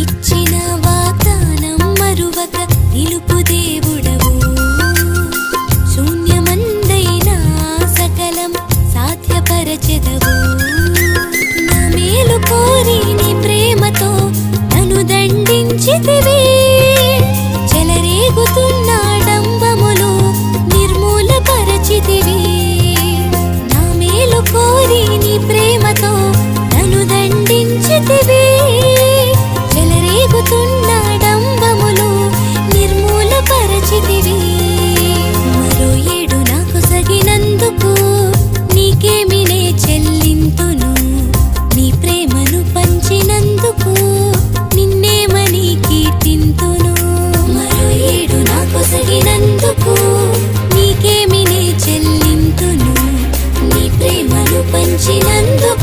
ఇచ్చిన వాతానం మరువక నిలుపు దేవుడవు. ఉంచినందు